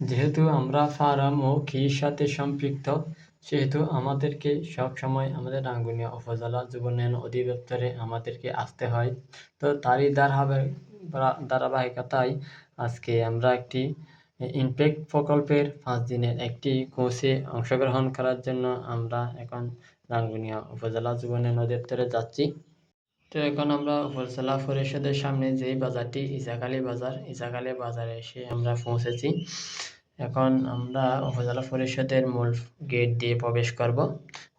যেহেতু আমরা ফার্ম ও কৃষির সাথে সম্পৃক্ত, সেহেতু আমাদেরকে সবসময় আমাদের রাঙ্গুনিয়া উপজেলা যুব উন্নয়ন অধিদপ্তরে আমাদেরকে আসতে হয়। তো তারই ধারাবাহিক, ধারাবাহিকতায় আজকে আমরা একটি ইমপ্যাক্ট প্রকল্পের পাঁচ দিনের একটি কোর্সে অংশগ্রহণ করার জন্য আমরা এখন রাঙ্গুনিয়া উপজেলা যুব উন্নয়ন অধিদপ্তরে যাচ্ছি। তো এখন আমরা উপজেলা পরিষদের সামনে যেই বাজারটি ইসাখালী বাজার ইসাখালী বাজারে এসে আমরা পৌঁছেছি। এখন আমরা উপজেলা পরিষদের মূল গেট দিয়ে প্রবেশ করব।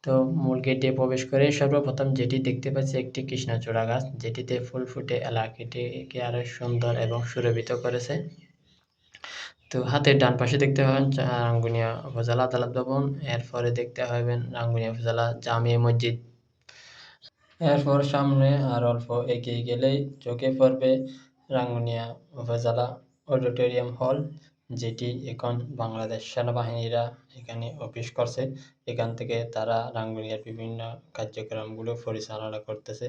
তো মূল গেট দিয়ে প্রবেশ করে সর্বপ্রথম যেটি দেখতে পাচ্ছি একটি কৃষ্ণচূড়া গাছ, যেটিতে ফুল ফুটে এলাকাটিকে আরও সুন্দর এবং সুরভিত করেছে। তো হাতের ডান পাশে দেখতে পাবেন রাঙ্গুনিয়া উপজেলা আদালত ভবন, এরপরে দেখতে পাবেন রাঙ্গুনিয়া উপজেলা জামিয়া মসজিদ। এরপর সামনে আর অল্প এগিয়ে গেলেই চোখে পড়বে রাঙ্গুনিয়া উপজেলা অডিটোরিয়াম হল, যেটি এখন বাংলাদেশ সেনাবাহিনীরা এখানে অফিস করছে। এখান থেকে তারা রাঙ্গুনিয়ার বিভিন্ন কার্যক্রমগুলো পরিচালনা করতেছে।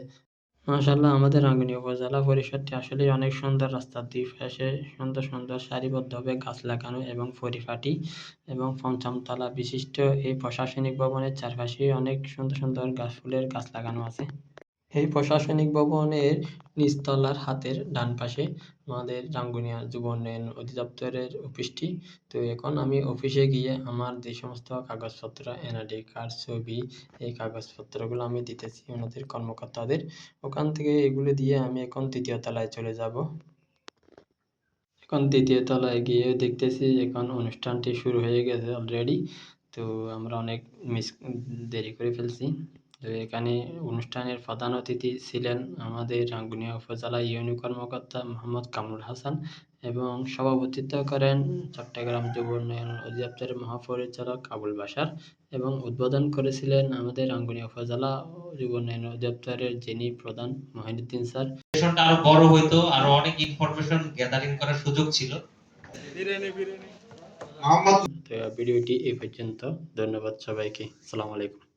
মাশাল্লাহ আমাদের রাঙ্গুনিয়া উপজেলা পরিষদটি আসলে অনেক সুন্দর রাস্তার দুই পাশে সুন্দর সুন্দর সারিবদ্ধভাবে গাছ লাগানো এবং পরিপাটি এবং পঞ্চমতলা বিশিষ্ট এই প্রশাসনিক ভবনের চারপাশে অনেক সুন্দর সুন্দর গাছ ফুলের গাছ লাগানো আছে। এই প্রশাসনিক ভবনের নিচতলার হাতের ডান পাশে আমাদের রাঙ্গুনিয়া যুব উন্নয়ন অধিদপ্তরের অফিসটি। তো এখন আমি অফিসে গিয়ে আমার যে সমস্ত কাগজপত্র এনআইডি কার্ড, ছবি, এই কাগজপত্রগুলো আমি দিতেছি ওনাদের কর্মকর্তাদের। ওখান থেকে এগুলো দিয়ে আমি এখন তৃতীয় তলায় চলে যাব। এখন দ্বিতীয় তলায় গিয়ে দেখতেছি এখন অনুষ্ঠানটি শুরু হয়ে গেছে অলরেডি। তো আমরা অনেক মিস দেরি করে ফেলছি। তো এখানে অনুষ্ঠানের প্রধান অতিথি ছিলেন আমাদের রাঙ্গুনিয়া উপজেলা ইউনি কর্মকর্তা মোহাম্মদ কামরুল হাসান এবং সভাপতিত্ব করেন চট্টগ্রাম যুব উন্নয়ন অধিদপ্তরের মহাপরিচালক আবুল বাসার এবং উদ্বোধন করেছিলেন আমাদের রাঙ্গুনিয়া উপজেলা যুব উন্নয়ন অধিদপ্তরের যিনি প্রধান মহিনুদ্দিন স্যার। ইনফরমেশনটা আরও বড় হইতো আরও অনেক ইনফরমেশন গ্যাদারিং করার সুযোগ ছিল। ভিডিওটি এই পর্যন্ত ধন্যবাদ সবাইকে আসসালামু আলাইকুম।